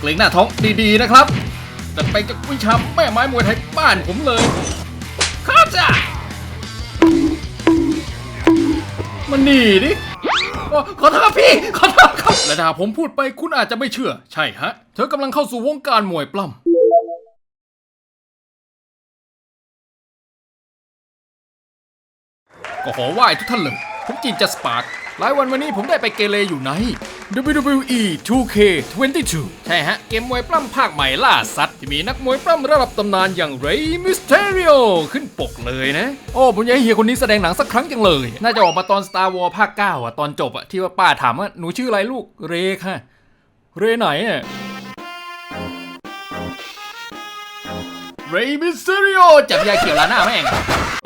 เกรงหน้าท้องดีๆนะครับ แต่ไปกับวิชาแม่ไม้มวยไทยบ้านผมเลยครับจ้ะมันหนีดิขอโทษพี่ขอโทษครับและถ้าผมพูดไปคุณอาจจะไม่เชื่อ ใช่ฮะ เธอกำลังเข้าสู่วงการมวยปล้ำก็ขอไหว้ทุกท่านเลยผมจีนจะสปาร์ก หลายวันวันนี้ผมได้ไปเกเรอยู่ใน WWE 2K22 ใช่ฮะ เกมมวยปล้ำภาคใหม่ล่าสัตว์ ที่มีนักมวยปล้ำระดับตำนานอย่างเรย์มิสเทริโอขึ้นปกเลยนะ โอ้ผมอยากให้เฮียคนนี้แสดงหนังสักครั้งจังเลย น่าจะออกมาตอน Star Wars ภาค 9 อะ ตอนจบอะ ที่ว่าป้าถามว่าหนูชื่ออะไรลูกเรค่ะ เรไหนอะ เรย์มิสเทริโอจับยาเขียวลาหน้าแม่ง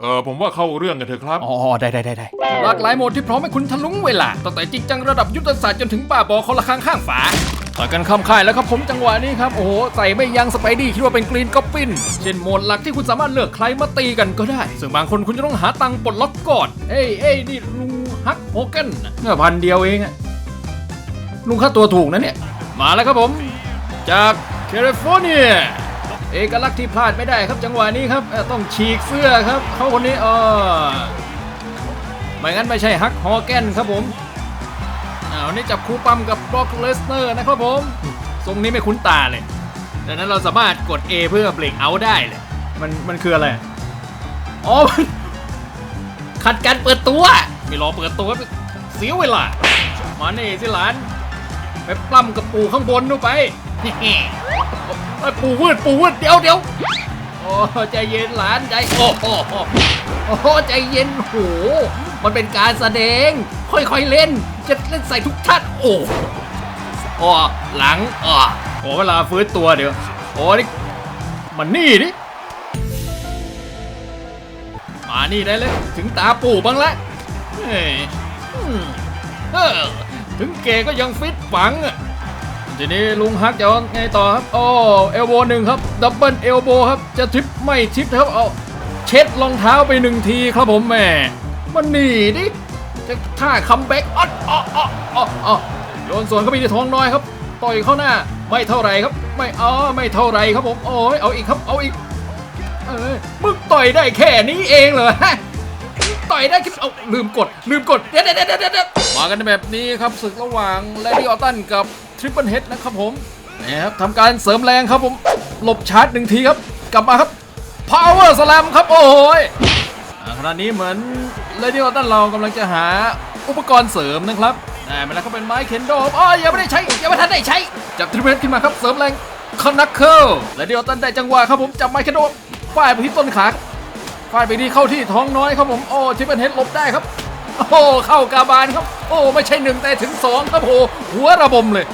เออผมว่าเข้าเรื่องกันเถอะครับ อ๋อได้ได้ได้ได้หลากหลายโหมดที่พร้อมให้คุณทะลุงเวลาตั้งแต่จริงจังระดับยุทธศาสตร์จนถึงบ้าบอคนละข้างข้างฝาต่อยกันคำค่ายแล้วครับผมจังหวะนี้ครับ โอ้โห ใส่ไม่ยั้งสไปดี้คิดว่าเป็นกรีนก็ปปินเช่นโหมดหลักที่คุณสามารถเลือกใครมาตีกันก็ได้ ซึ่งบางคนคุณจะต้องหาตังค์ปลดล็อกก่อน เอ้ยเอ้ยนี่ลุงฮักโฮเกนเนี่ยพันเดียวเองอะลุงค่าตัวถูกนะเนี่ย มาแล้วครับผม จากแคลิฟอร์เนีย เอกลักษณ์ที่พลาดไม่ได้ครับจังหวะนี้ครับเอ่อต้องฉีกเสื้อครับเขาคนนี้เออไม่งั้นไม่ใช่ฮักฮอแกนครับผมอ้าวนี่จับคู่ปั้มกับบล็อกเลสเนอร์นะครับผมทรงนี้ไม่คุ้นตาเลยดังนั้นเราสามารถกด A เพื่อเบรกเอาท์ได้เลยมันมันคืออะไรอ๋อมันขัดการเปิดตัวไม่รอเปิดตัวเสียเวลามานี่สิหลานไปปล้ำกับปู่ข้างบนดูไป ไอ้ปูวืดปูวืดเดี๋ยวเดี๋ยวโอ้ใจเย็นหลานใจโอ้โหโอ้ใจเย็นโหมันเป็นการแสดง ค่อยๆเล่น จะเล่นใส่ทุกท่านโอ้โอ้หลังอะโอ้เวลาฟื้นตัวเดี๋ยวโอ้นี่มันนี่ดิมานี่ได้เลย ถึงตาปู่บ้างละเฮ้ยเออถึงเกก็ยังฟิตฝังอะ ทีนี้ลุงฮักจะไงต่อครับโอ้เอลโบหนึ่งครับดับเบิลเอลโบครับจะทิปไม่ทิปครับเอาเช็ดรองเท้าไปหนึ่งทีครับผมแม่มันหนีดิจะท่าคัมแบ็กอ๊อดอ๊อดอ๊อดอ๊อดโยนสวนเข้าไปที่ท้องน้อยครับ ต่อยเข้าหน้าไม่เท่าไรครับ ไม่อ๋อไม่เท่าไรครับผมโอ้ยเอาอีกครับเอาอีกเอ้ยมึงต่อยได้แค่นี้เองเหรอฮะต่อยได้คิดเอาลืมกดลืมกดเดี๋ยวเดี๋ยวเดี๋ยวเดี๋ยวมากันแบบนี้ครับศึกระหว่างแลดี้ออตตันกับ ริปเปิลเฮดนะครับผมนี่ครับทำการเสริมแรงครับผมหลบชาร์จหนึ่งทีครับ กลับมาครับ Power Slam ครับ โอ้ยอ่าขณะนี้เหมือนเลดี้ออตตันเรากำลังจะหาอุปกรณ์เสริมนะครับแต่เวลาเขาเป็นไม้เคนโดอ๋อยังไม่ได้ใช้ยังไม่ทันได้ใช้ จับทริปเปิลเฮดขึ้นมาครับเสริมแรงคอนักเคิลเลดี้ออตตันได้จังหวะครับผมจับไม้เคนโดฟาดไปที่ต้นขาฟาดไปที่เข้าที่ท้องน้อยครับผมโอ้ทิปเปิลเฮดหลบได้ครับโอ้เข้ากาบาลครับ โอ้ไม่ใช่หนึ่งแต่ถึงสองครับโอ้หัวระบมเลย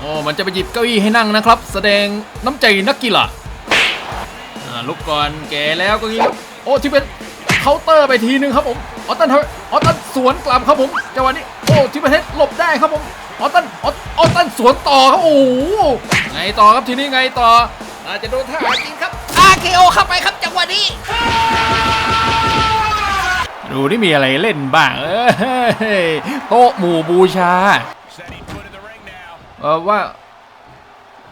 โอ้มันจะไปหยิบเก้าอี้ให้นั่งนะครับ แสดงน้ำใจนักกีฬาอ่าลุกก่อนแก่แล้วก็งี้โอ้ทิปเปิลเคาน์เตอร์ไปทีนึงครับผมออตตันทำออตตันสวนกลับครับผมจังหวะนี้โอ้ทิปเปิลเฮดหลบได้ครับผมออตตันออตตันสวนต่อครับโอ้ไงต่อครับทีนี้ไงต่ออาจจะโดนท่าจริงครับ RKO เข้าไปครับจังหวะนี้ดูนี่มีอะไรเล่นบ้างเอ้ยโต๊ะหมู่บูชา เออว่า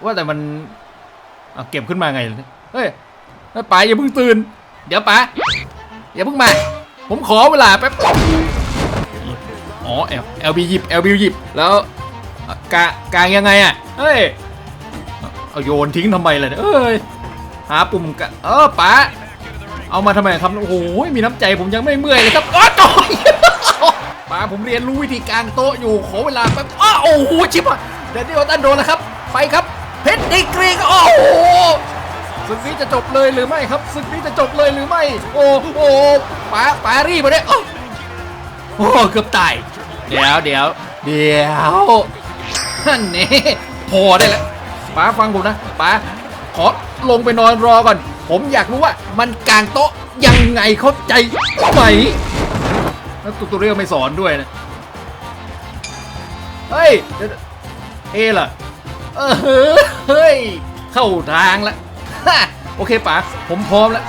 ว่าแต่มันเอาเก็บขึ้นมาไงเฮ้ยป๋าอย่าเพิ่งตื่น เดี๋ยวป๋าอย่าเพิ่งมา ผมขอเวลาแป๊บอ๋อเอลเอลบีหยิบเอลบีหยิบแล้วอะกากางยังไงอะเฮ้ยเอาโยนทิ้งทำไมล่ะเนี่ยเอ้ยหาปุ่มกะเออป๋าเอามาทำไมครับโอ้โหมีน้ำใจผมยังไม่เมื่อยเลยครับอ้อต่อย ป้าผมเรียนรู้วิธีกางโต๊ะอยู่ขอเวลาแป๊บอ้อโอ้โหชิบอะเดี๋ยวนี้โอตันโดนแล้วครับไปครับเพชรดีกรีก็โอ้โหศึกนี้จะจบเลยหรือไม่ครับศึกนี้จะจบเลยหรือไม่ โอ้โหป้าปารีมาเนี่ยโอ้โอ้เกือบตายเดี๋ยวเดี๋ยวเดี๋ยวนั่นนี่พอได้แล้วป้าฟังผมนะป้าขอลงไปนอนรอก่อน ผมอยากรู้ว่ามันกางโต๊ะยังไงเข้าใจไหม แล้วตุตเรียลไม่สอนด้วยนะ เฮ้ยเดี๋ยวเอล่ะเออเฮ้ย เข้าทางละโอเคป๋าผมพร้อมแล้ว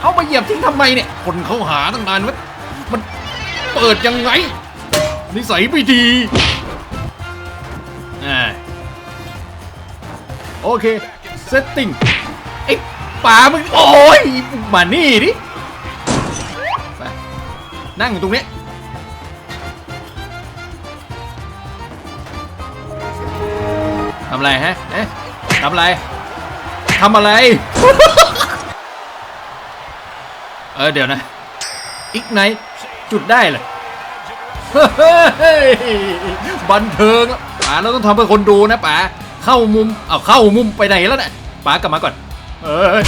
เขามาเหยียบทิ้งทำไมเนี่ย คนเขาหาตั้งนานว่ามันเปิดยังไง นิสัยไม่ดีอ่าโอเค เซตติ้งไอ้ป๋ามึง โอ้ยมานี่ดิ นั่งอยู่ตรงนี้ ทำอะไรฮะ เอ๊ะทำอะไร ทำอะไร เออเดี๋ยวนะ อีกไหนจุดได้เลยบันเทิงป๋าเราต้องทำเพื่อคนดูนะป๋าเข้ามุม เอาเข้ามุมไปไหนแล้วเนี่ยป๋ากลับมาก่อน เอ้ย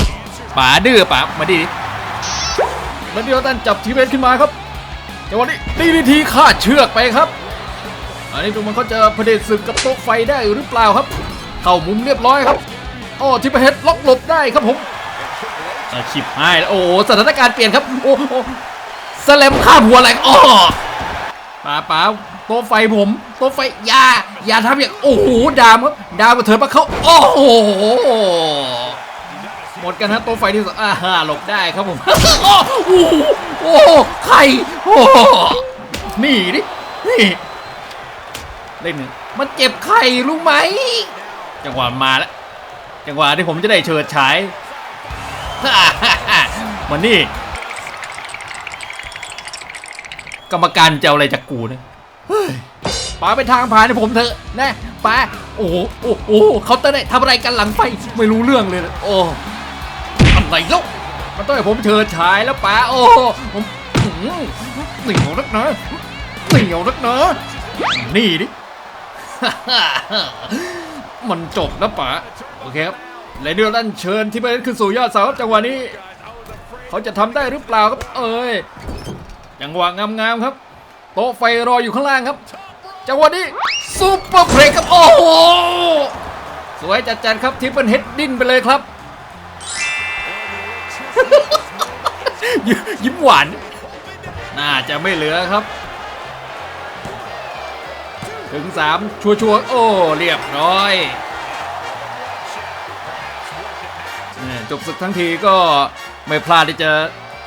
ป๋าดื้อป๋ามาดิแล้วเดียวตั้นจับทีเบนขึ้นมาครับ จังหวะนี้ดีดีทีขาดเชือกไปครับ อันนี้ดูมันเขาจะเผด็จศึกกับโต๊ะไฟได้หรือเปล่าครับ เข้ามุมเรียบร้อยครับโอ้ทิปเฮดล็อกหลบได้ครับผมอาชิบหายแล้วโอ้สถานการณ์เปลี่ยนครับโอ้สแลมข้ามหัวแหลกอ้อป๋าป๋าโต๊ะไฟผมโต๊ะไฟอย่าอย่าทำอย่างโอ้โหดามครับดามกับเธอมาเขาโอ้โห มดกันฮะต๊ะไฟที่สองอ่าฮ่าหลบได้ครับผม โอ้โหโอ้โหใครโอ้โหนี่ดินี่เล่นหนึ่งมันเจ็บไข่รู้ไหม จังหวะมาแล้ว จังหวะที่ผมจะได้เฉิดฉายมันนี่ กรรมการจะอาอะไรจากกูเนี่ยป๋าไปทางผ่านให้ผมเถอะนะป๋าโอ้โหโอ้โหเขาจะได้ทำอะไรกันหลังไฟไม่รู้เรื่องเลย โอ้ อะไรแล้วมันต้องให้ผมเฉิดฉายแล้วป๋าโอ้ผมอื้ออเหนียวนักนะเหนียวนักนะนี่ดิมันจบแล้วป๋าโอเคครับเลเดอร์ดันเชิญที่ไปขึ้นสู่ยอดเสาจังหวะนี้ เขาจะทำได้หรือเปล่าครับเอ้ยจังหวะงามๆครับ โต๊ะไฟรออยู่ข้างล่างครับ จังหวะนี้ซูเปอร์เพลย์ครับโอ้โหสวยจัดๆครับทิปเปิลเฮดดิ้นไปเลยครับ ยิ้มยิ้มหวาน น่าจะไม่เหลือครับ ถึงสามชัวชัวร์ๆโอ้ เรียบร้อย จบศึกทั้งทีก็ไม่พลาดที่จะ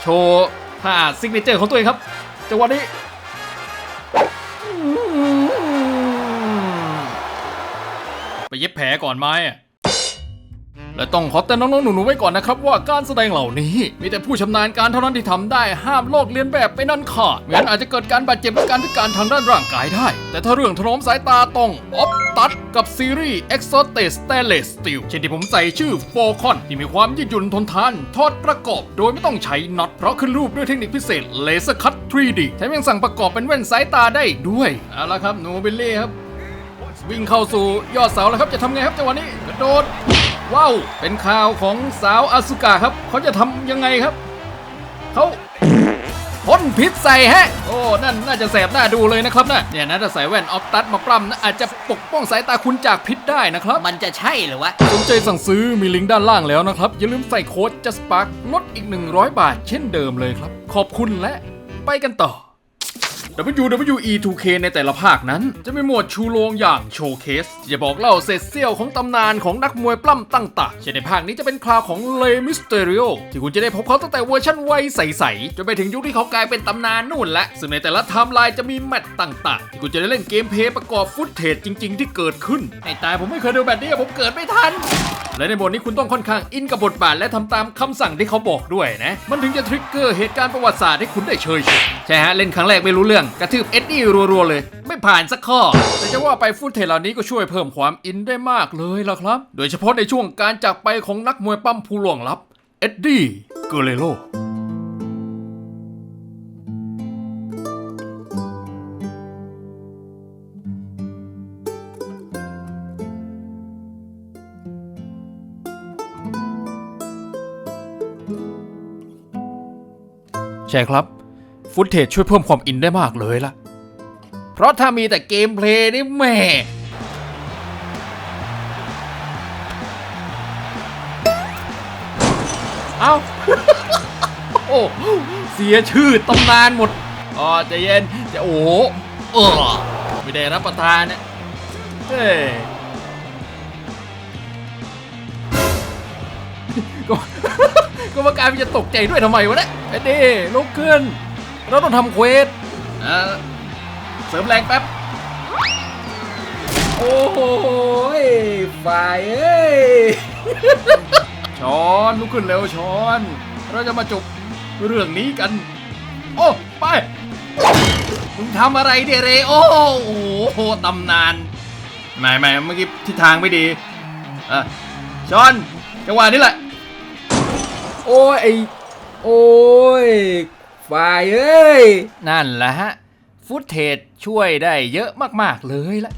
โชว์ท่าซิกเนเจอร์ของตัวเองครับ จังหวะนี้ไปเย็บแผลก่อนไหมอะ และต้องขอเตือนน้องๆหนูๆไว้ก่อนนะครับ ว่าการแสดงเหล่านี้ มีแต่ผู้ชำนาญการเท่านั้นที่ทำได้ห้ามโลกเลียนแบบไปนั่นขาดไม่งั้นอาจจะเกิดการบาดเจ็บและการพิการทางด้านร่างกายได้ แต่ถ้าเรื่องถนอมสายตาต้องออฟตัดกับซีรีส์ e x o t e Stainless Steel เช่นที่ผมใส่ชื่อโฟคอนที่มีความยืดหยุ่นทนทาน ทอดประกอบโดยไม่ต้องใช้น็อตเพราะขึ้นรูปด้วยเทคนิคพิเศษเลเซอร์คัต 3D แถมยังสั่งประกอบเป็นแว่นสายตาได้ด้วยเอาละครับหนูบิลลี่ครับ วิ่งเข้าสู่ยอดเสาแล้วครับจะทำไงครับจังหวะนี้กระโดด ว้าว เป็นข่าวของสาวอาสุกะครับ เขาจะทำยังไงครับ เขาพ่นพิษใส่ฮะ โอ้ นั่นน่าจะแสบหน้าดูเลยนะครับนะเนี่ยนะถ้าใส่แว่นออฟตัดมาปล้ำนะอาจจะปกป้องสายตาคุณจากพิษได้นะครับ มันจะใช่เหรือวะสนใจสั่งซื้อมีลิงก์ด้านล่างแล้วนะครับ อย่าลืมใส่โค้ด JustPark ลดอีก 100 บาทเช่นเดิมเลยครับ ขอบคุณและไปกันต่อ WWE 2K ในแต่ละภาคนั้น จะมีหมวดชูโรงอย่างโชว์เคสจะบอกเล่าเศษเสี้ยวของตำนานของนักมวยปล้ำต่างๆเช่นในภาคนี้จะเป็นคราวของเลมิสเตริโอที่คุณจะได้พบเขาตั้งแต่เวอร์ชั่นวัยใสๆจนไปถึงยุคที่เขากลายเป็นตำนานนู่นและซึ่งในแต่ละไทม์ไลน์จะมีแมตช์ต่างๆ ที่คุณจะได้เล่นเกมเพย์ประกอบฟุตเทจจริง ๆ ที่เกิดขึ้นไอ้ตายผมไม่เคยดูแบบนี้ผมเกิดไม่ทันและในบทนี้คุณต้องค่อนข้างอินกับบทบาทและทำตามคำสั่งที่เขาบอกด้วยนะ มันถึงจะทริกเกอร์เหตุการณ์ประวัติศาสตร์ให้คุณได้เชยชมใช่ฮะเล่นครั้งแรกไม่รู้เรื่องกระทืบเอ็ดดี้รัวๆเลย ไม่ผ่านสักข้อ แต่จะว่าไปฟุตเทจเหล่านี้ก็ช่วยเพิ่มความอินได้มากเลยล่ะครับ โดยเฉพาะในช่วงการจากไปของนักมวยปั้มผู้ล่วงลับ เอ็ดดี้เกเรโลใช่ครับ ฟุตเทจช่วยเพิ่มความอินได้มากเลยล่ะ เพราะถ้ามีแต่เกมเพลย์นี่แหม่เอาโอ้เสียชื่อตำนานหมดอ๋อใจเย็นจะโอ้เออไม่ได้รับประทานเนี่ยเฮ้ยก็กรรมการมันจะตกใจด้วยทำไมวะเนี่ยไอ้เด้ลุกขึ้น เราต้องทำเควสอ่าเสริมแรงแป๊บ โอ้โหฟฝ่ายเอ้ยช้อนลุกขึ้นเร็วช้อน เราจะมาจบเรื่องนี้กัน โอ้ ไปมึงทำอะไรเดเรโอ้โหตำนานไม่ไม่เมื่อกี้ทิศทางไม่ดีอะช้อนจังหวะนี้แหละ โอ้ยไอโอ้ย ฝ่ายเอ้ย นั่นแหละฮะ ฟุตเทจช่วยได้เยอะมาก ๆ เลยละ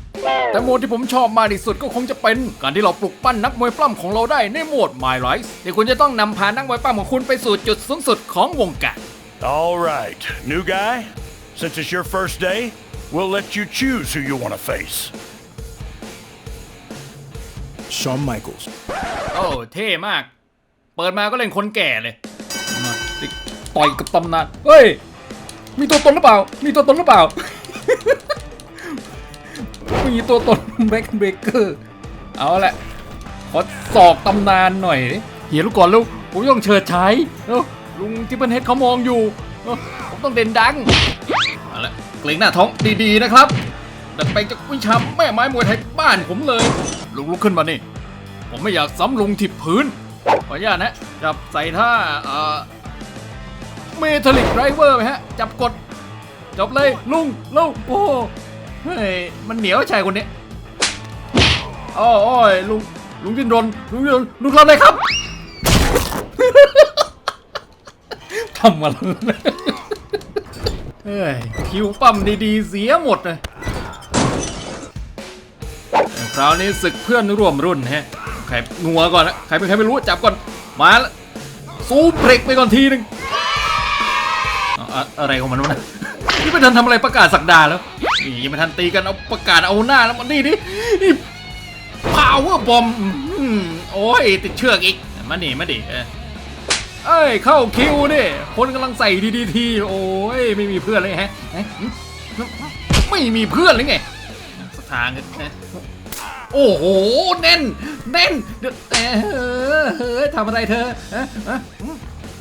แต่โหมดที่ผมชอบมากที่สุดก็คงจะเป็น การที่เราปลุกปั้นนักมวยปล้ำของเราได้ในโหมด My Rise ที่คุณจะต้องนำพานักมวยปล้ำของคุณไปสู่จุดสูงสุดของวงการ All right, new guy. Since it's your first day, we'll let you choose who you want to face. Shawn Michaels. โอ้เท่มาก เปิดมาก็เล่นคนแก่เลยมา ต่อยกับตำนานเฮ้ย มีตัวตนหรือเปล่า มีตัวตนหรือเปล่า มีตัวตนแบ็คเบเกอร์ เอาแหละขอสอกตำนานหน่อยดิเฮียลูกก่อนลูกผมต้องเฉิดฉายเอ้าลุงที่เป็นเฮดเขามองอยู่เอ้าผมต้องเด่นดังเอาละเกรงหน้าท้องดีๆนะครับดัดไปจากวิชาแม่ไม้มวยไทยบ้านผมเลย ลุงลุกขึ้นมานี่ ผมไม่อยากซ้ำลุงที่พื้น ขออนุญาตนะ จับใส่ท่าเอ่อ เมทัลลิกไรเวอร์ไหมฮะ จับกด จบเลย ลุงลุงโอ้เฮ้ย มันเหนียวชายคนนี้โอ้โอ้ยลุงลุงดินรนลุงดินรนลุงทำอะไรครับทำอะไรเฮ้ยคิวปั๊มดีๆ เสียหมดเลยคราวนี้ศึกเพื่อนร่วมรุ่นฮะใครงัวก่อนนะใครเป็นใครไม่รู้จับก่อน มาแล้วซูมเพล็กไปก่อนทีหนึงเอะไรของมันวะนะนี่ไม่ทันทำอะไรประกาศสักดาแล้วนี่ยังไม่ทันตีกันเอาประกาศเอาหน้าแล้วมันนี่นี่พาวเวอร์บอมโอ้ยติดเชือกอีกมาดิมาดิเอ้ยเข้าคิวดิคนกำลังใส่ดีดีทีโอ้ยไม่มีเพื่อนเลยฮะไม่มีเพื่อนเลยไงสถานนะโอ้โหแน่นแน่นเดี๋ยวเออทำอะไรเธอ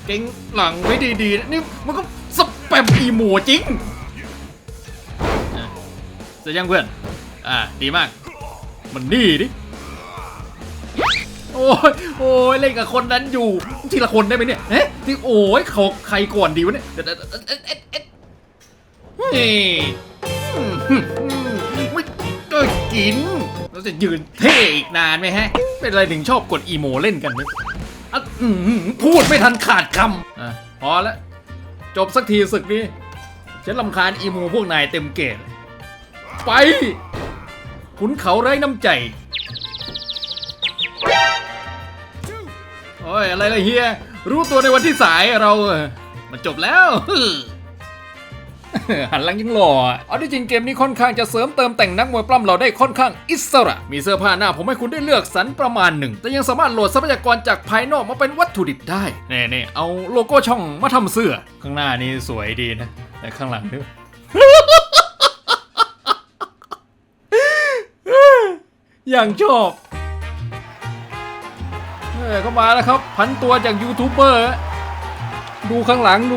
เก่งหลังไว้ดีๆนะนี่มันก็ ปมอีโมจริงอะเสร็จยังเพื่อน อ่า ดีมาก มันนี่ดิ โอ้ยโอ้ยเล่นกับคนนั้นอยู่ ทีละคนได้ไหมเนี่ยเฮ้ที่โอ้ยเขาใครก่อนดีวะเนี่ยเดี๋ยวเดี๋ยวเอ็ดเอ็ดเอ็ดเฮ้ยอืมอืมอืมไม่ก็กินเราจะยืนเท่อีกนานไหมฮะ เป็นอะไรถึงชอบกดอีโมเล่นกันเนี่ยอะอืมพูดไม่ทันขาดคำอะพอแล้ว จบสักทีศึกนี้ฉันลำคาญอีมูพวกนายเต็มเกตไป ขุนเขาไร้น้ำใจ โอ้ย อะไรล่ะเฮีย รู้ตัวในวันที่สายเรา มันจบแล้ว หันหลังยังหล่อเอาที่จริงเกมนี้ค่อนข้างจะเสริมเติมแต่งนักมวยปล้ำเราได้ค่อนข้างอิสระ มีเสื้อผ้าหน้าผมให้คุณได้เลือกสรรประมาณหนึ่ง แต่ยังสามารถโหลดทรัพยากรจากภายนอกมาเป็นวัตถุดิบได้เน่ๆเอาโลโก้ช่องมาทำเสื้อ ข้างหน้านี่สวยดีนะ แต่ข้างหลังนี่อย่างชอบเออเข้ามาแล้วครับ พันตัวจากยูทูบเบอร์ ดูข้างหลังดู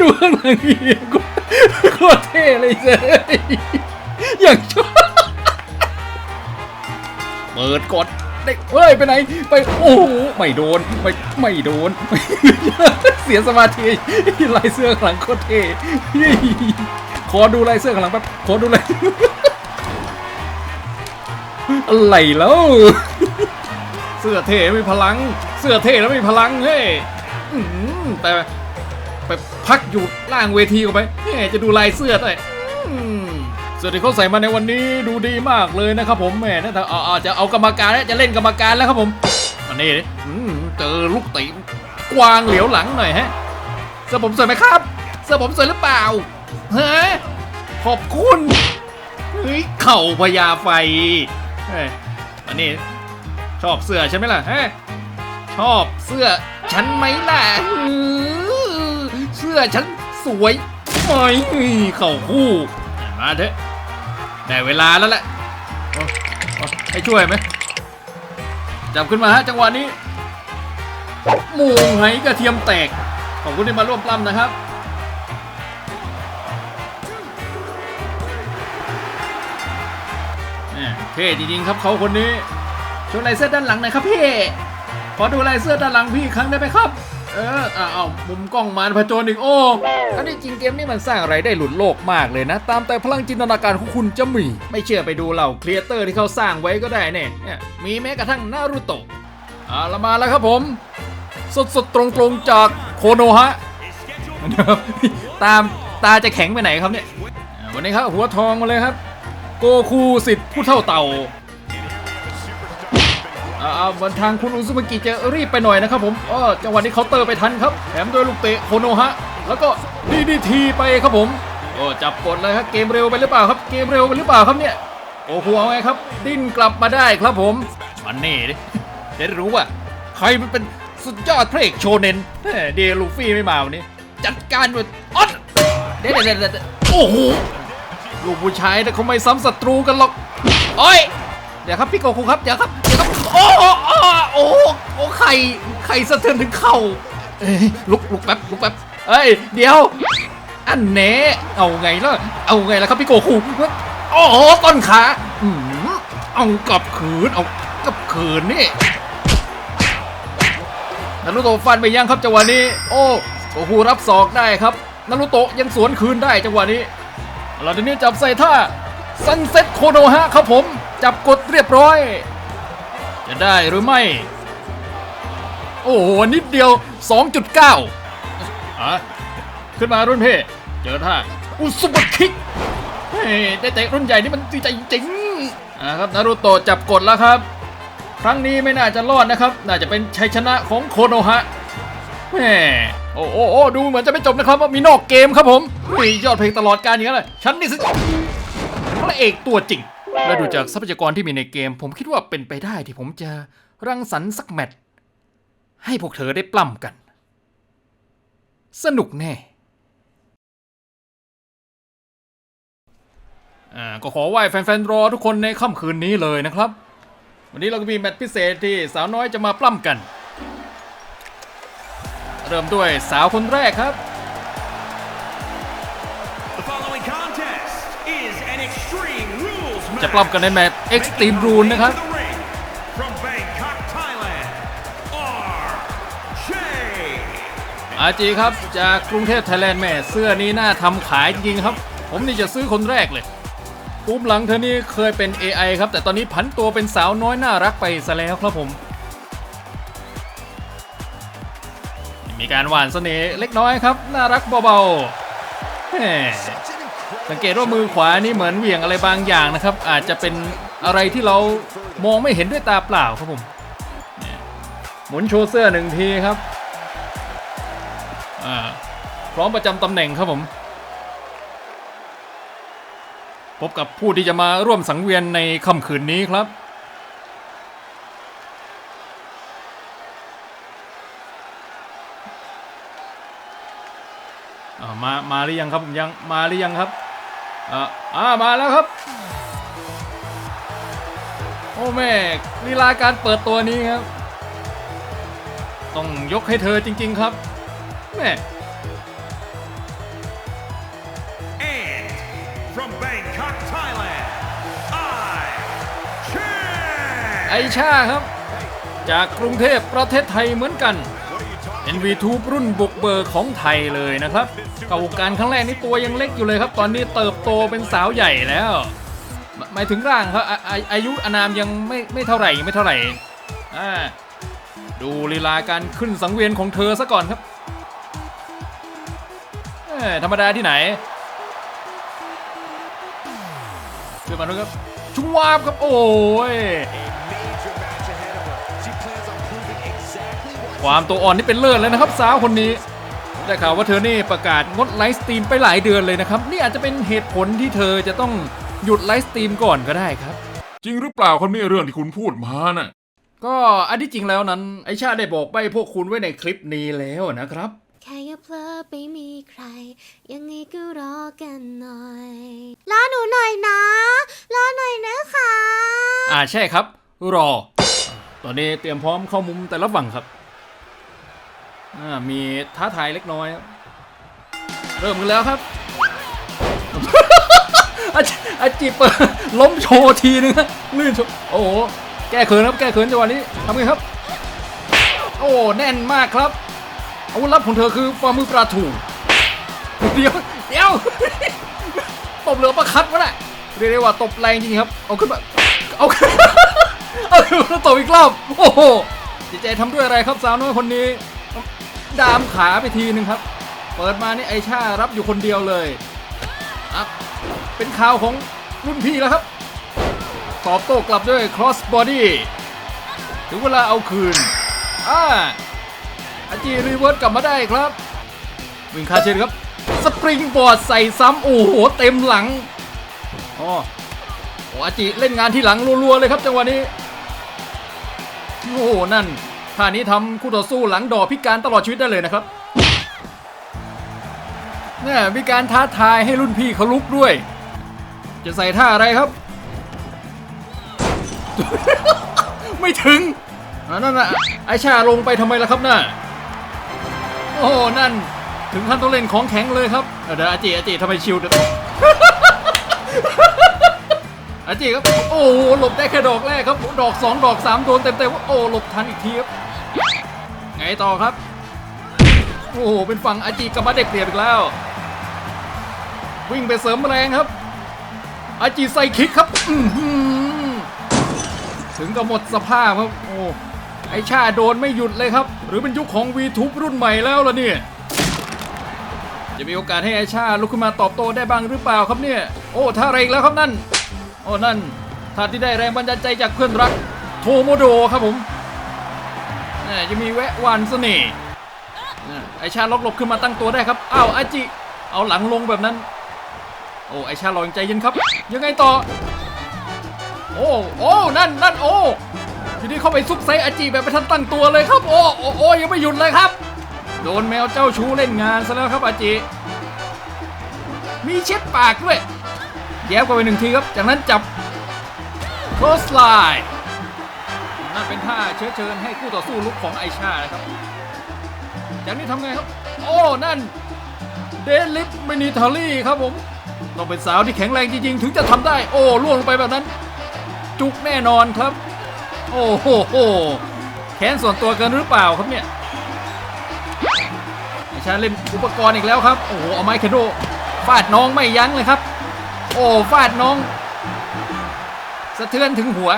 ดูข้างหลังนี่โคตรเท่เลยเจ้ยอย่างชอบเปิดกดเด็กเฮ้ยไปไหน ไปโอ้ไม่โดนไม่ไม่โดน เสียสมาธิลายเสื้อข้างหลังโคตรเท่ขอดูลายเสื้อข้างหลังแป๊บขอดูลายอะไรแล้ว เสื้อเท่ไม่มีพลัง เสื้อเท่แล้วไม่มีพลังเฮ้ยแต่ ไปพักอยู่ล่างเวทีกันไปแหมจะดูลายเสื้อด้วยอืมเสื้อที่เขาใส่มาในวันนี้ดูดีมากเลยนะครับผมแหมน่าจะเอาอาจะเอากรรมการแล้วจะเล่นกรรมการแล้วครับผมอันนี้เจอลูกตีกวางเหลียวหลังหน่อยฮะเสื้อผมสวยไหมครับเสื้อผมสวยหรือเปล่าฮะขอบคุณเฮ้ยเข่าพญาไฟอันนี้ชอบเสื้อฉันไหมล่ะฮะชอบเสื้อฉันไหมล่ะ สื้อฉันสวยไหมเข่าคู่มาเถอะได้เวลาแล้วแหละให้ช่วยไหมจับขึ้นมาฮะจังหวะนี้หมูไหกระเทียมแตก ขอบคุณที่มาร่วมปล้ำนะครับเท่จริงๆครับเขาคนนี้ โชว์ลายเสื้อด้านหลังหน่อยครับพี่ ขอดูลายเสื้อด้านหลังพี่อีกครั้งได้ไหมครับ อออ่าเอามุมกล้องมารผจญอีกโอ้อันนี้จริงเกมนี้มันสร้างอะไรได้หลุดโลกมากเลยนะ ตามแต่พลังจินตนาการของคุณจะมี ไม่เชื่อไปดูเหล่าครีเอเตอร์ที่เขาสร้างไว้ก็ได้เนี่ยเนี่ยมีแม้กระทั่งนารูโตะเอาละมาแล้วครับผมสดสดๆ ตรงๆ จากโคโนฮะ ตามตาจะแข็งไปไหนครับเนี่ย วันนี้ครับหัวทองมาเลยครับ โกคูสิทธิ์ผู้เท่าเต่า อ่าบนทางคุณอุซุมากิจะรีบไปหน่อยนะครับผมอ้อจังหวะนี้เคาน์เตอร์ไปทันครับ แถมด้วยลูกเตะโคโนฮะ แล้วก็ดีดีทีไปครับผมโอ้จับกดเลยครับเกมเร็วไปหรือเปล่าครับ เกมเร็วไปหรือเปล่าครับเนี่ย โอ้โหเอาไงครับ ดิ้นกลับมาได้ครับผม มันนี่ดิจะได้รู้ว่า ใครมันเป็นสุดยอดพระเอกโชเนนเดลูฟี่ไม่มาวันนี้ จัดการด้วยออดเด็ดเด็ดโอ้โหลูกผู้ชายนะเขาไม่ซ้ำศัตรูกันหรอกโอ้ย ดี๋ยวครับพี่โกคุครับเดี๋ยวครับเดี๋ยวครับโอ้โหโอ้โอ้โอ้ไข่ไข่สะเทือนถึงเข่าเอ้ยลุกลุกแป๊บลุกแป๊บเอ้ยเดี๋ยว อันเน่เอาไงล่ะเอาไงล่ะครับพี่โกคุโอ้โหต้นขาอืมเอากลับคืนเอากลับคืนนี่นารุโตะฟันไปยังครับจังหวะนี้ โอ้โอ้โหรับศอกได้ครับนารุโตะยังสวนคืนได้จังหวะนี้เราทีนี้จับใส่ท่าซันเซ็ตโคโนฮะครับผม จับกดเรียบร้อย จะได้หรือไม่ โอ้โหนิดเดียว 2.9อะขึ้นมารุ่นพี่เจอท่าอุซุบคิกเฮ้ยได้เตะรุ่นใหญ่นี่มันดีใจจริงอ่าครับนารุโตะจับกดแล้วครับ ครั้งนี้ไม่น่าจะรอดนะครับ น่าจะเป็นชัยชนะของโคโนฮะแหมโอ้โอ้โอ้ดูเหมือนจะไม่จบนะครับว่ามีนอกเกมครับผมมียอดเพลงตลอดการอย่างนั้นเลยฉันนี่สิพระเอกตัวจริง และดูจากทรัพยากรที่มีในเกม ผมคิดว่าเป็นไปได้ที่ผมจะรังสรรค์สักแมตช์ให้พวกเธอได้ปล้ำกัน สนุกแน่ อ่า ก็ขอไหว้แฟนๆรอทุกคนในค่ำคืนนี้เลยนะครับ วันนี้เราก็มีแมตช์พิเศษที่สาวน้อยจะมาปล้ำกัน เริ่มด้วยสาวคนแรกครับ จะปล้ำกันในแมตช์ Extreme Rule นะครับ อาจีครับ จากกรุงเทพไทยแลนด์แม่เสื้อนี้น่าทำขายจริงครับ ผมนี่จะซื้อคนแรกเลยปุ๊บหลังเธอนี่เคยเป็น AI ครับ แต่ตอนนี้ผันตัวเป็นสาวน้อยน่ารักไปซะแล้วครับผม มีการหวานเสน่ห์เล็กน้อยครับ น่ารักเบาๆแสังเกตว่ามือขวานี่เหมือนเหวี่ยงอะไรบางอย่างนะครับ อาจจะเป็นอะไรที่เรามองไม่เห็นด้วยตาเปล่าครับผมหมุนโชว์เสื้อหนึ่งทีครับพร้อมประจำตำแหน่งครับผม พบกับผู้ที่จะมาร่วมสังเวียนในค่ำคืนนี้ครับ มามาหรือยังครับผมยังมาหรือยังครับอ่าอ่ามาแล้วครับ โอ้แม่ลีลาการเปิดตัวนี้ครับ ต้องยกให้เธอจริง ๆครับแม่ And from Bangkok, Thailand, I ไอชาครับ จากกรุงเทพประเทศไทยเหมือนกัน NV2 รุ่นบุกเบิกของไทยเลยนะครับเข้าการครั้งแรกนี่ตัวยังเล็กอยู่เลยครับ ตอนนี้เติบโตเป็นสาวใหญ่แล้วหมายถึงร่างครับอาออายุอานามยังไม่ไม่เท่าไหร่ยังไม่เท่าไหร่อ่าดูลีลาการขึ้นสังเวียนของเธอซะก่อนครับธรรมดาที่ไหนขึ้นมาดูครับชุวาบครับโอ้ย ความตัวอ่อนนี่เป็นเลิศเลยนะครับสาวคนนี้ได้ข่าวว่าเธอนี่ประกาศงดไลฟ์สตรีมไปหลายเดือนเลยนะครับ นี่อาจจะเป็นเหตุผลที่เธอจะต้องหยุดไลฟ์สตรีมก่อนก็ได้ครับ จริงหรือเปล่าครับเนี่ยเรื่องที่คุณพูดมาน่ะก็อันที่จริงแล้วนั้นไอชาได้บอกใบพวกคุณไว้ในคลิปนี้แล้วนะครับ แค่อย่าเพลอไปมีใคร ยังไงก็รอกันหน่อยรอหนูหน่อยนะ รอหน่อยนะคะอ่าใช่ครับ รอ ตอนนี้เตรียมพร้อมเข้ามุมแต่ละฝั่งครับอ่า มีท้าทายเล็กน้อย เริ่มกันแล้วครับอาจิอาจิเปิดล้มโชว์ทีนึงลื่นโชว์โอ้โหแก้เขินครับแก้เขินจังหวะนี้ทำไงครับ โอ้แน่นมากครับอาวุธลับของเธอคือฝ่ามือปลาถูเดี๋ยวเดี๋ยวตบเหลือประคัดวะน่ะเรียกได้ว่าตบแรงจริงครับ เอาขึ้นมาเอาขึ้นเอาขึ้นมาตบอีกรอบโอ้โหจิตใจทำด้วยอะไรครับสาวน้อยคนนี้ ดามขาไปทีนึงครับ เปิดมานี่ไอชารับอยู่คนเดียวเลยอะเป็นข่าวของรุ่นพี่แล้วครับ ตอบโต้กลับด้วย cross body ถึงเวลาเอาคืนอ่าอาจีรีเวิร์สกลับมาได้ครับวิ่งคาเชนครับ สปริงบอร์ดใส่ซ้ำโอ้โหเต็มหลังอ๋อโอ้อาจิเล่นงานที่หลังรัวๆเลยครับจังหวะนี้ โอ้โหนั่น ท่านี้ทำคู่ต่อสู้หลังดอกพิการตลอดชีวิตได้เลยนะครับเนี่ยมีการท้าทายให้รุ่นพี่เขาลุกด้วย จะใส่ท่าอะไรครับ ไม่ถึงนั่นน่ะไอชาลงไปทำไมล่ะครับน่ะโอ้นั่นถึงขั้นต้องเล่นของแข็งเลยครับ เดี๋ยวอาจิอาจิทำไมชิวเดี๋ยวอาจิครับ โอ้หลบได้แค่ดอกแรกครับ ดอกสองดอกสามโดนเต็มๆว่าโอ้หลบทันอีกทีครับ ไงต่อครับ โอ้โห เป็นฝั่งอาจิกลับมาเด็กเปรียบอีกแล้ว วิ่งไปเสริมแรงครับ อาจิใส่คิกครับถึงกับหมดสภาพครับ โอ้ ไอชาโดนไม่หยุดเลยครับ หรือเป็นยุคของ VTube รุ่นใหม่แล้วล่ะเนี่ย จะมีโอกาสให้ไอชาลุกขึ้นมาตอบโต้ได้บ้างหรือเปล่าครับเนี่ย โอ้ท่าอะไรอีกแล้วครับนั่น โอ้นั่นท่าที่ได้แรงบันดาลใจจากเพื่อนรัก โทโมโดครับผม จะมีแวะวานเสน่ห์ไอชาล็อกหลบขึ้นมาตั้งตัวได้ครับ อ้าวอาจิ เอาหลังลงแบบนั้น โอ้ไอชาลอยใจเย็นครับ ยังไงต่อ โอ้โอ้นั่นนั่นโอ้ทีนี้เข้าไปซุกไซอาจิแบบไม่ทันตั้งตัวเลยครับโอ้โอ้โอ้ยังไม่หยุดเลยครับ โดนแมวเจ้าชู้เล่นงานซะแล้วครับอาจิ มีเช็ดปากด้วย แย้มกันไปหนึ่งทีครับ จากนั้นจับ cross line นั่นเป็นท่าเชื้อเชิญให้คู่ต่อสู้ลุกของไอชานะครับ จากนี้ทำไงครับ โอ้ นั่น เดลิฟมินิทารี่ครับผม ต้องเป็นสาวที่แข็งแรงจริงๆ ถึงจะทำได้ โอ้ล่วงลงไปแบบนั้น จุกแน่นอนครับ โอ้โหโหแค้นส่วนตัวเกินหรือเปล่าครับเนี่ยไอชาเล่นอุปกรณ์อีกแล้วครับ โอ้โห เอาไม้เคนโดฟาดน้องไม่ยั้งเลยครับ โอ้ ฟาดน้อง สะเทือนถึงหัว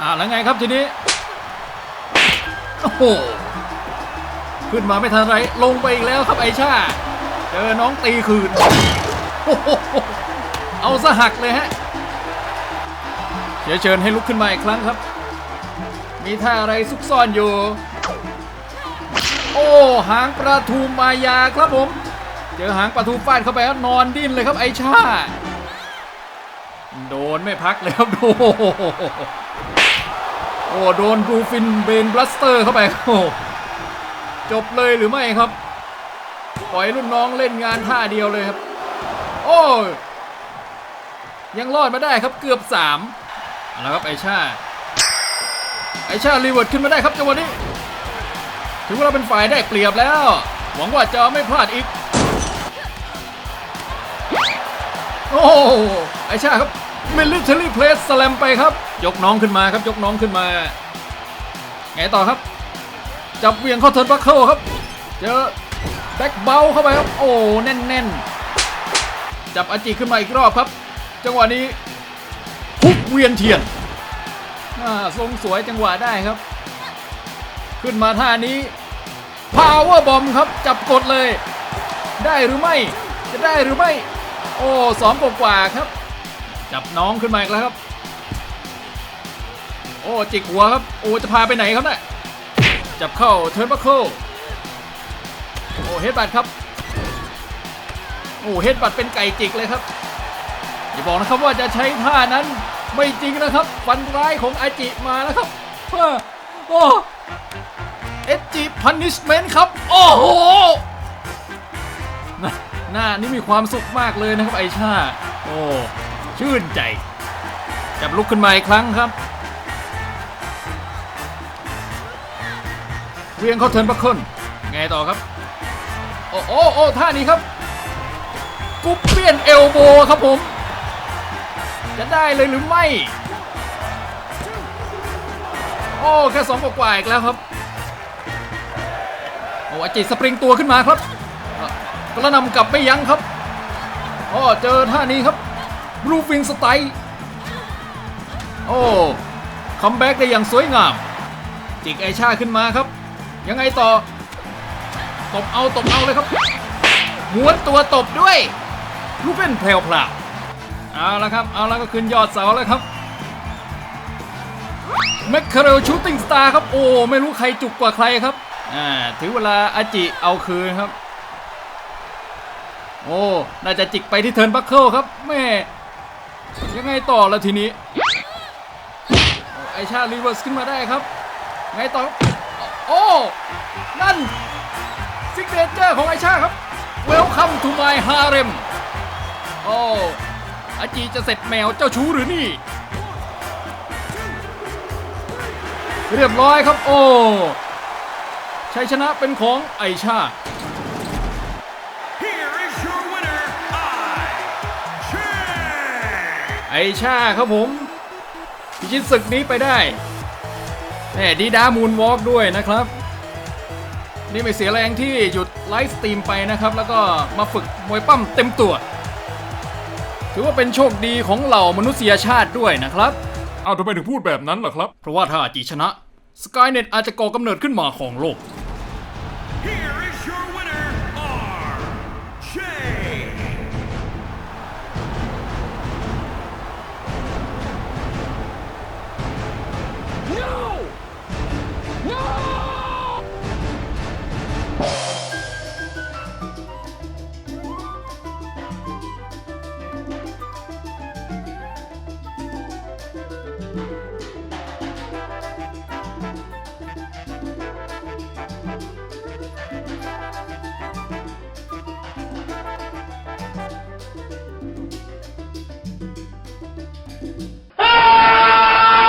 อ่าแล้วไงครับทีนี้ โอ้โห ขึ้นมาไม่ทันไร ลงไปอีกแล้วครับไอชา เจอน้องตีคืน โอ้โห เอาซะหักเลยฮะ เดี๋ยวเชิญให้ลุกขึ้นมาอีกครั้งครับ มีท่าอะไรซุกซ่อนอยู่ โอ้หางปลาทูมายาครับผม เจอหางปลาทูฟาดเข้าไปแล้วนอนดิ้นเลยครับไอชา โดนไม่พักเลยครับโอ้โห อ้โดนบลูฟินเบนบลัสเตอร์เข้าไปโอ้จบเลยหรือไม่ครับ ปล่อยรุ่นน้องเล่นงานท่าเดียวเลยครับ โอ้ยยังรอดมาได้ครับเกือบสามเอาละครับไอชาไอชารีเวิร์ดขึ้นมาได้ครับจังหวะนี้ถือว่าเราเป็นฝ่ายได้เปรียบแล้ว หวังว่าจะไม่พลาดอีก โอ้ไอชาครับ military place slam ไปครับ ยกน้องขึ้นมาครับ ยกน้องขึ้นมา ไงต่อครับ จับเวียงเข้าเทิร์นบัคเคิลครับ เจอแบ็คเบลเข้าไปครับ โอ้แน่นแน่นจับอาจิขึ้นมาอีกรอบครับ จังหวะนี้ฮุกเวียนเทียนอ่าทรงสวยจังหวะได้ครับ ขึ้นมาท่านี้ power bomb ครับ จับกดเลย ได้หรือไม่ จะได้หรือไม่ โอ้สองกว่าครับ จับน้องขึ้นมาอีกแล้วครับ โอ้จิกหัวครับ โอ้จะพาไปไหนครับเนี่ยจับเข้าเทิร์นบัคเคิลโอ้เฮดบัตครับ โอ้เฮดบัตเป็นไก่จิกเลยครับ อย่าบอกนะครับว่าจะใช้ท่านั้นไม่จริงนะครับ ฟันร้ายของอาจิมาแล้วครับเฮ้อโอ้เอจิพันนิชเมนต์ครับ โอ้โหหน้านี่มีความสุขมากเลยนะครับไอชา โอ้ ชื่นใจ จับลุกขึ้นมาอีกครั้งครับเรียงเขาเทินบัคเคิลไงต่อครับ โอ้โอ้โอ้ท่านี้ครับ กุปเปียนเอลโบครับผม จะได้เลยหรือไม่ โอ้ แค่สองกว่าอีกแล้วครับ โอ้อจิสปริงตัวขึ้นมาครับกระนำกลับไม่ยั้งครับโอ้เจอท่านี้ครับ บลูฟิงสไตล์โอ้คัมแบ็กได้อย่างสวยงาม จิกไอชาขึ้นมาครับ ยังไงต่อ ตบเอาตบเอาเลยครับม้วนตัวตบด้วยลูกเป็นแผ่วพลาเอาละครับ เอาแล้วก็ขึ้นยอดเสาแล้วครับแมคเคเรลชูตติ้งสตาร์ครับ โอ้ ไม่รู้ใครจุกกว่าใครครับ อ่า ถึงเวลาอาจิเอาคืนครับ โอ้ น่าจะจิกไปที่เทิร์นบัคเคิลครับ แม่ ยังไงต่อละทีนี้ ไอชารีเวิร์สขึ้นมาได้ครับ ไงต่อครับโอ้ นั่นซิกเนเจอร์ของไอชาครับ Welcome to my harem โอ้อาจีจะเสร็จแมวเจ้าชู้หรือนี่ เรียบร้อยครับ โอ้ชัยชนะเป็นของไอชา ไอชาครับผมพิชิตศึกนี้ไปได้แหมดีดามูนวอล์กด้วยนะครับ นี่ไม่เสียแรงที่หยุดไลฟ์สตรีมไปนะครับ แล้วก็มาฝึกมวยปั้มเต็มตัว ถือว่าเป็นโชคดีของเหล่ามนุษยชาติด้วยนะครับ เอาทำไมถึงพูดแบบนั้นล่ะครับ เพราะว่าถ้าอาจีชนะสกายเน็ตอาจจะก่อกำเนิดขึ้นมาของโลก